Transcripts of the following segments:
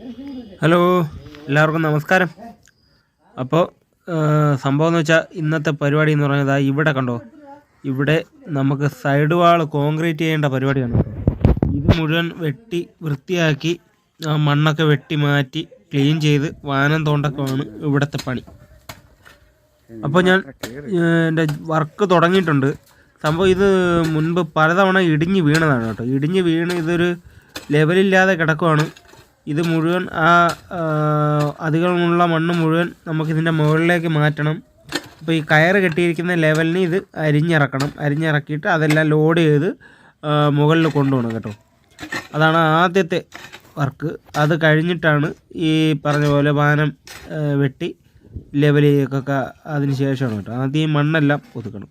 Hello എല്ലാവർക്കും നമസ്കാരം. അപ്പോൾ സംഭവം എന്ന് വെച്ചാൽ ഇന്നത്തെ പരിപാടി എന്ന് പറഞ്ഞത് ഇവിടെ കണ്ടോ? ഇവിടെ നമുക്ക് സൈഡ് വാൾ കോൺക്രീറ്റ് ചെയ്യേണ്ട പരിപാടിയാണ്. ഇത് മുഴുവൻ വെട്ടി വൃത്തിയാക്കി മണ്ണൊക്കെ വെട്ടി മാറ്റി ക്ലീൻ ചെയ്ത് വാനം തോണ്ടൊക്കെയാണ് ഇവിടുത്തെ പണി. അപ്പോൾ ഞാൻ എന്റെ വർക്ക് തുടങ്ങിയിട്ടുണ്ട്. സംഭവം ഇത് മുൻപ് പലതവണ ഇടിഞ്ഞ് വീണതാണ് കേട്ടോ. ഇടിഞ്ഞ് വീണ് ഇതൊരു ലെവലില്ലാതെ കിടക്കുവാണ്. ഇത് മുഴുവൻ ആ അധികമുള്ള മണ്ണ് മുഴുവൻ നമുക്കിതിന്റെ മുകളിലേക്ക് മാറ്റണം. അപ്പോൾ ഈ കയറ് കെട്ടിയിരിക്കുന്ന ലെവലിന് ഇത് അരിഞ്ഞിറക്കണം. അരിഞ്ഞിറക്കിയിട്ട് അതെല്ലാം ലോഡ് ചെയ്ത് മുകളിൽ കൊണ്ടുപോകണം കേട്ടോ. അതാണ് ആദ്യത്തെ വർക്ക്. അത് കഴിഞ്ഞിട്ടാണ് ഈ പറഞ്ഞ പോലെ വാനം വെട്ടി ലെവൽ ചെയ്യൊക്കെ അതിന് ശേഷമാണ് കേട്ടോ. ആദ്യം ഈ മണ്ണെല്ലാം ഒതുക്കണം.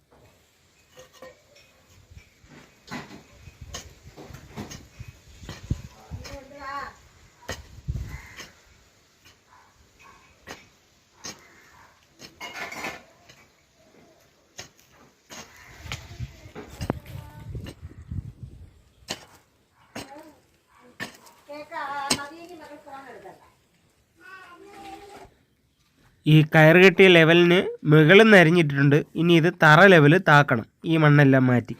ഈ കയറ് കെട്ടിയ ലെവലിന് മുകളിൽ നിന്ന് അരിഞ്ഞിട്ടിട്ടുണ്ട്. ഇനി ഇത് തറ ലെവൽ താക്കണം. ഈ മണ്ണെല്ലാം മാറ്റി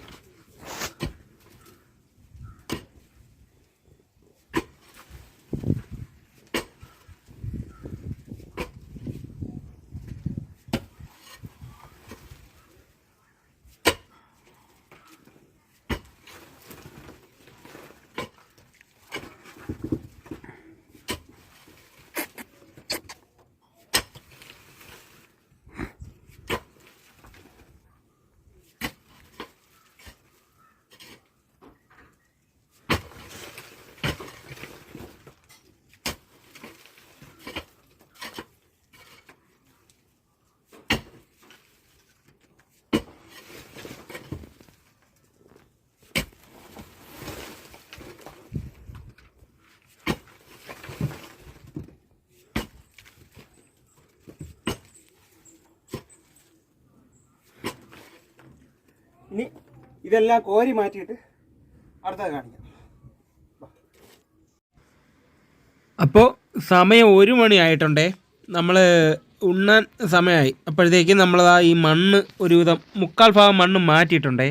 ഇനി ഇതെല്ലാം കോരി മാറ്റിയിട്ട് അടുത്തത് കാണിക്കാം. അപ്പോൾ സമയം ഒരു മണിയായിട്ടുണ്ടേ നമ്മൾ ഉണ്ണാൻ സമയമായി. അപ്പോഴത്തേക്ക് നമ്മളതാ ഈ മണ്ണ് ഒരുവിധം മുക്കാൽ ഭാഗം മണ്ണ് മാറ്റിയിട്ടുണ്ടേ.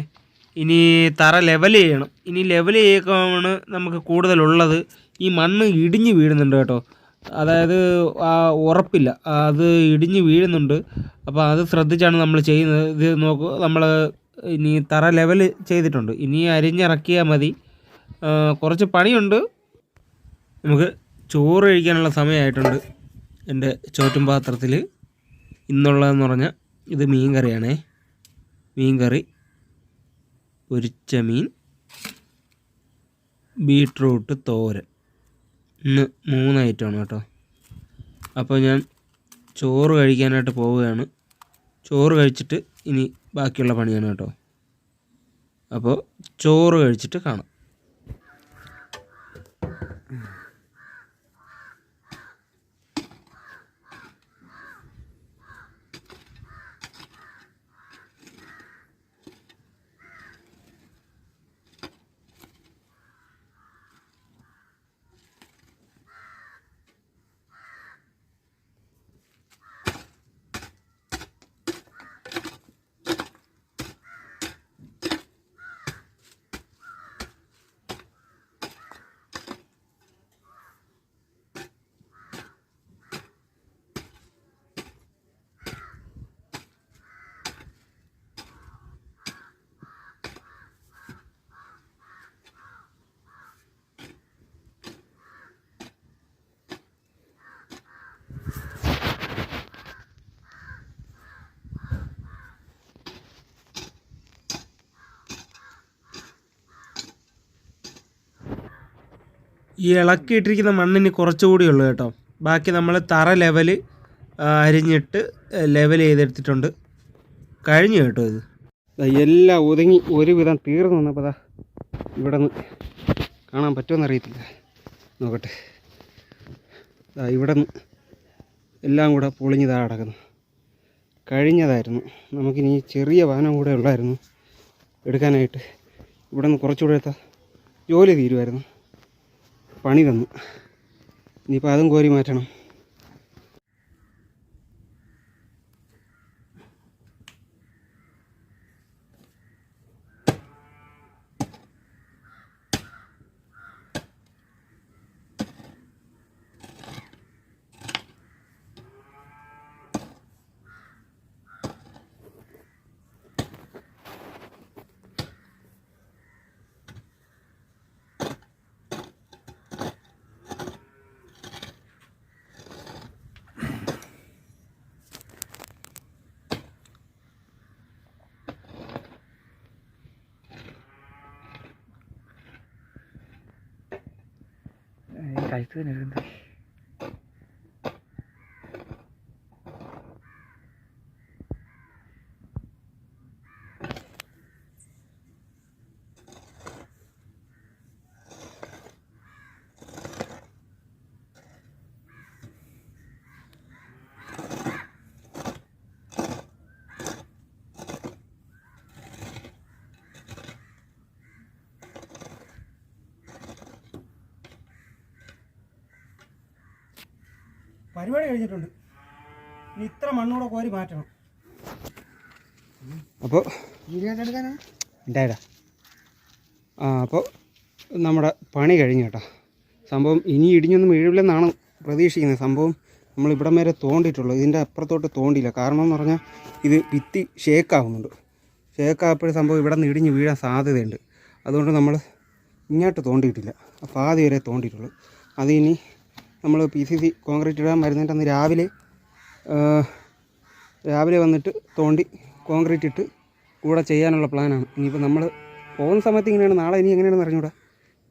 ഇനി തറ ലെവൽ ചെയ്യണം. ഇനി ലെവൽ ചെയ്യുമ്പോഴാണ് നമുക്ക് കൂടുതലുള്ളത്. ഈ മണ്ണ് ഇടിഞ്ഞ് വീഴുന്നുണ്ട് കേട്ടോ. അതായത് ഉറപ്പില്ല. അത് ഇടിഞ്ഞ് വീഴുന്നുണ്ട്. അപ്പോൾ അത് ശ്രദ്ധിച്ചാണ് നമ്മൾ ചെയ്യുന്നത്. ഇത് നോക്കൂ നമ്മൾ ഇനി തറ ലെവൽ ചെയ്തിട്ടുണ്ട്. ഇനി അരിഞ്ഞിറക്കിയാൽ മതി. കുറച്ച് പണിയുണ്ട്. നമുക്ക് ചോറ് കഴിക്കാനുള്ള സമയമായിട്ടുണ്ട് എന്റെ ചോറ്റും പാത്രത്തിൽ. ഇന്നുള്ളതെന്ന് പറഞ്ഞാൽ ഇത് മീൻ കറിയാണേ മീൻ കറി പൊരിച്ച മീൻ ബീട്രൂട്ട് തോരൻ. ഇന്ന് മൂന്ന് ഐറ്റമാണ് കേട്ടോ. അപ്പോൾ ഞാൻ ചോറ് കഴിക്കാനായിട്ട് പോവുകയാണ്. ചോറ് കഴിച്ചിട്ട് ഇനി ബാക്കിയുള്ള പണിയാണ് കേട്ടോ. അപ്പോൾ ചോറ് കഴിച്ചിട്ട് കാണാം. ഈ ഇളക്കിയിട്ടിരിക്കുന്ന മണ്ണിന് കുറച്ചുകൂടി ഉള്ളു കേട്ടോ. ബാക്കി നമ്മൾ തറ ലെവൽ അരിഞ്ഞിട്ട് ലെവൽ ചെയ്തെടുത്തിട്ടുണ്ട്. കഴിഞ്ഞു കേട്ടോ ഇത്. എല്ലാം ഒതുങ്ങി ഒരുവിധം തീർന്നു വന്നപ്പോൾ അതാ ഇവിടെ നിന്ന് കാണാൻ പറ്റുമെന്ന് അറിയത്തില്ല. നോക്കട്ടെ. ഇവിടെ നിന്ന് എല്ലാം കൂടെ പൊളിഞ്ഞതാ കിടക്കുന്നു. കഴിഞ്ഞതായിരുന്നു. നമുക്കിനി ചെറിയ വാഹനം കൂടെ ഉള്ളായിരുന്നു എടുക്കാനായിട്ട്. ഇവിടെ നിന്ന് കുറച്ചുകൂടെ ജോലി തീരുമായിരുന്നു. പണി തന്നു. ഇനിയിപ്പോൾ അതും കോരി മാറ്റണം. Kaçtı ne പരിപാടി കഴിഞ്ഞിട്ടുണ്ട്. ഇനി ഇത്ര മണ്ണൂടെ കോരി മാറ്റണം. അപ്പോൾ ഉണ്ടായിടാ. ആ അപ്പോൾ നമ്മുടെ പണി കഴിഞ്ഞു കേട്ടോ. സംഭവം ഇനി ഇടിഞ്ഞൊന്നും വീഴില്ലെന്നാണ് പ്രതീക്ഷിക്കുന്നത്. സംഭവം നമ്മൾ ഇവിടം വരെ തോണ്ടിയിട്ടുള്ളൂ. ഇതിന്റെ അപ്പുറത്തോട്ട് തോണ്ടിയില്ല. കാരണം എന്ന് പറഞ്ഞാൽ ഇത് ഭിത്തി ഷേക്കാവുന്നുണ്ട് ഷേക്കായപ്പോഴും സംഭവം ഇവിടെ നിന്ന് ഇടിഞ്ഞ് വീഴാൻ സാധ്യതയുണ്ട്. അതുകൊണ്ട് നമ്മൾ ഇങ്ങോട്ട് തോണ്ടിയിട്ടില്ല. അപ്പോൾ പാതി വരെ തോണ്ടിയിട്ടുള്ളൂ. അത് ഇനി നമ്മൾ പി സി സി കോൺക്രീറ്റ് ഇടാൻ വരുന്നതിന്റെ അന്ന് രാവിലെ രാവിലെ വന്നിട്ട് തോണ്ടി കോൺക്രീറ്റ് ഇട്ട് കൂടെ ചെയ്യാനുള്ള പ്ലാനാണ് ഇനിയിപ്പോൾ നമ്മൾ പോകുന്ന സമയത്ത് ഇങ്ങനെയാണ് നാളെ ഇനി എങ്ങനെയാണെന്ന് അറിഞ്ഞൂടാ.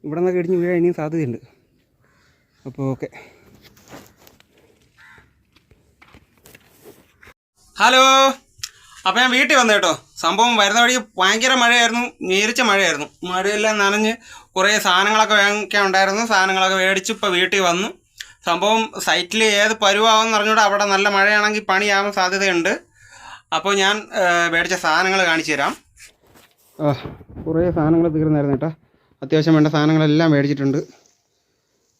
ഇവിടെ നിന്നൊക്കെ ഇടിഞ്ഞ് വീഴാൻ ഇനിയും സാധ്യതയുണ്ട്. അപ്പോൾ ഓക്കെ. ഹലോ. അപ്പോൾ ഞാൻ വീട്ടിൽ വന്നു കേട്ടോ സംഭവം വരുന്ന വഴി ഭയങ്കര മഴയായിരുന്നു നേരിച്ച മഴയായിരുന്നു. മഴയെല്ലാം നനഞ്ഞ് കുറേ സാധനങ്ങളൊക്കെ വാങ്ങിക്കാൻ ഉണ്ടായിരുന്നു. സാധനങ്ങളൊക്കെ മേടിച്ച് ഇപ്പോൾ വീട്ടിൽ വന്നു. സംഭവം സൈറ്റിൽ ഏത് പരുവാകുമെന്ന് അറിഞ്ഞൂടെ. അവിടെ നല്ല മഴയാണെങ്കിൽ പണിയാവാൻ സാധ്യതയുണ്ട്. അപ്പോൾ ഞാൻ മേടിച്ച സാധനങ്ങൾ കാണിച്ചു തരാം. കുറേ സാധനങ്ങൾ തീർന്നായിരുന്നു കേട്ടോ. അത്യാവശ്യം വേണ്ട സാധനങ്ങളെല്ലാം മേടിച്ചിട്ടുണ്ട്.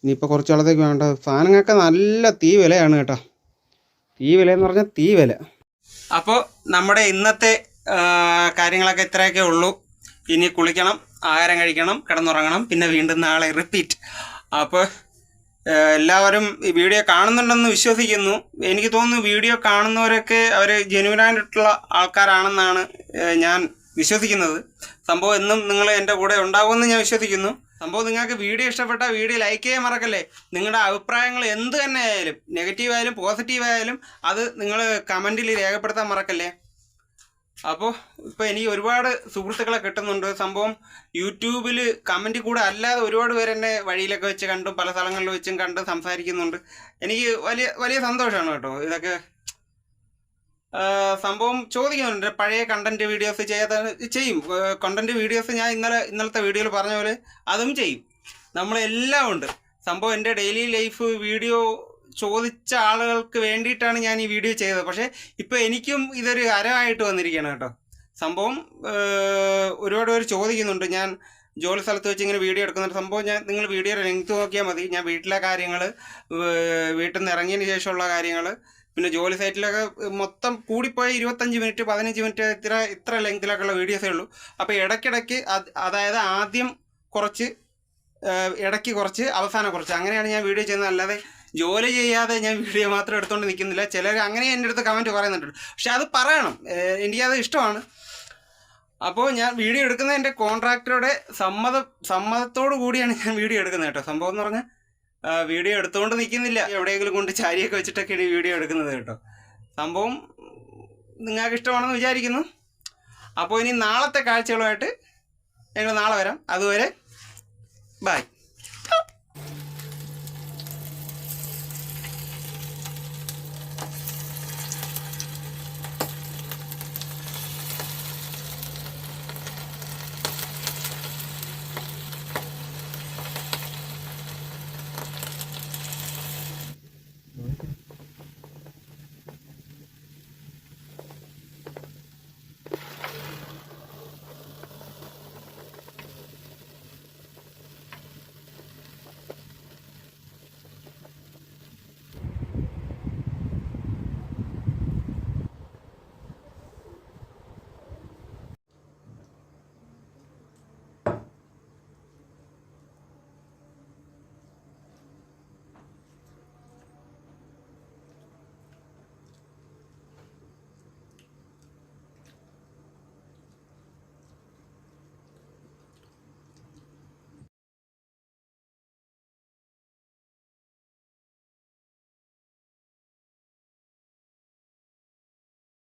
ഇനിയിപ്പോൾ കുറച്ച് നാളത്തേക്ക് വേണ്ട. സാധനങ്ങളൊക്കെ നല്ല തീ വിലയാണ് കേട്ടോ. തീ വില എന്ന് പറഞ്ഞാൽ തീ വില. അപ്പോൾ നമ്മുടെ ഇന്നത്തെ കാര്യങ്ങളൊക്കെ ഇത്രയൊക്കെ ഉള്ളൂ. ഇനി കുളിക്കണം ആഹാരം കഴിക്കണം കിടന്നുറങ്ങണം. പിന്നെ വീണ്ടും നാളെ റിപ്പീറ്റ് അപ്പോൾ എല്ലാവരും വീഡിയോ കാണുന്നുണ്ടെന്ന് വിശ്വസിക്കുന്നു. എനിക്ക് തോന്നുന്നു വീഡിയോ കാണുന്നവരൊക്കെ അവർ ജെനുവിനായിട്ടുള്ള ആൾക്കാരാണെന്നാണ് ഞാൻ വിശ്വസിക്കുന്നത്. സംഭവം എന്നും നിങ്ങൾ എന്റെ കൂടെ ഉണ്ടാകുമെന്ന് ഞാൻ വിശ്വസിക്കുന്നു. സംഭവം നിങ്ങൾക്ക് വീഡിയോ ഇഷ്ടപ്പെട്ട വീഡിയോ ലൈക്ക് ചെയ്യാൻ മറക്കല്ലേ? നിങ്ങളുടെ അഭിപ്രായങ്ങൾ എന്ത് തന്നെ ആയാലും നെഗറ്റീവ് ആയാലും പോസിറ്റീവ് ആയാലും അത് നിങ്ങൾ കമന്റിൽ രേഖപ്പെടുത്താൻ മറക്കല്ലേ? അപ്പോൾ ഇപ്പോൾ എനിക്ക് ഒരുപാട് സുഹൃത്തുക്കളെ കിട്ടുന്നുണ്ട്. സംഭവം യൂട്യൂബിൽ കമന്റ് കൂടെ അല്ലാതെ ഒരുപാട് പേര് എന്നെ വഴിയിലൊക്കെ വെച്ച് കണ്ടും പല സ്ഥലങ്ങളിൽ വെച്ചും കണ്ട് സംസാരിക്കുന്നുണ്ട്. എനിക്ക് വലിയ വലിയ സന്തോഷമാണ് കേട്ടോ ഇതൊക്കെ. സംഭവം ചോദിക്കുന്നുണ്ട്. പഴയ കണ്ടന്റ് വീഡിയോസ് ചെയ്യാത്ത ചെയ്യും. കണ്ടന്റ് വീഡിയോസ് ഞാൻ ഇന്നലെ ഇന്നലത്തെ വീഡിയോയിൽ പറഞ്ഞ പോലെ അതും ചെയ്യും. നമ്മളെല്ലാം ഉണ്ട്. സംഭവം എന്റെ ഡെയിലി ലൈഫ് വീഡിയോ ചോദിച്ച ആളുകൾക്ക് വേണ്ടിയിട്ടാണ് ഞാൻ ഈ വീഡിയോ ചെയ്തത്. പക്ഷേ ഇപ്പോൾ എനിക്കും ഇതൊരു ഹരമായിട്ട് വന്നിരിക്കുകയാണ് കേട്ടോ. സംഭവം ഒരുപാട് പേര് ചോദിക്കുന്നുണ്ട്. ഞാൻ ജോലി സ്ഥലത്ത് വെച്ച് ഇങ്ങനെ വീഡിയോ എടുക്കുന്ന സംഭവം ഞാൻ നിങ്ങൾ വീഡിയോ ലെങ്ത് നോക്കിയാൽ മതി. ഞാൻ വീട്ടിലെ കാര്യങ്ങൾ വീട്ടിൽ നിന്ന് ഇറങ്ങിയതിന് ശേഷമുള്ള കാര്യങ്ങൾ പിന്നെ ജോലി സൈറ്റിലൊക്കെ മൊത്തം കൂടിപ്പോയ ഇരുപത്തഞ്ച് മിനിറ്റ് പതിനഞ്ച് മിനിറ്റ് ഇത്ര ഇത്ര ലെങ്തിലൊക്കെയുള്ള വീഡിയോസേ ഉള്ളൂ. അപ്പോൾ ഇടയ്ക്കിടയ്ക്ക് അതായത് ആദ്യം കുറച്ച് ഇടയ്ക്ക് കുറച്ച് അവസാനം കുറച്ച്. അങ്ങനെയാണ് ഞാൻ വീഡിയോ ചെയ്യുന്നത്. അല്ലാതെ ജോലി ചെയ്യാതെ ഞാൻ വീഡിയോ മാത്രം എടുത്തുകൊണ്ട് നിൽക്കുന്നില്ല ചിലർ അങ്ങനെ എന്റെ അടുത്ത് കമന്റ് പറയുന്നുണ്ട്. പക്ഷെ അത് പറയണം. എനിക്കത് ഇഷ്ടമാണ്. അപ്പോൾ ഞാൻ വീഡിയോ എടുക്കുന്നത് എന്റെ കോൺട്രാക്ടറുടെ സമ്മത സമ്മതത്തോടു കൂടിയാണ് ഞാൻ വീഡിയോ എടുക്കുന്നത് കേട്ടോ. സംഭവം എന്ന് പറഞ്ഞാൽ വീഡിയോ എടുത്തുകൊണ്ട് നിൽക്കുന്നില്ല എവിടെയെങ്കിലും കൊണ്ട് ചാരിയൊക്കെ വെച്ചിട്ടൊക്കെയാണ് ഈ വീഡിയോ എടുക്കുന്നത് കേട്ടോ. സംഭവം നിങ്ങൾക്ക് ഇഷ്ടമാണെന്ന് വിചാരിക്കുന്നു. അപ്പോൾ ഇനി നാളത്തെ കാഴ്ചകളുമായിട്ട് ഞങ്ങൾ നാളെ വരാം. അതുവരെ ബായ്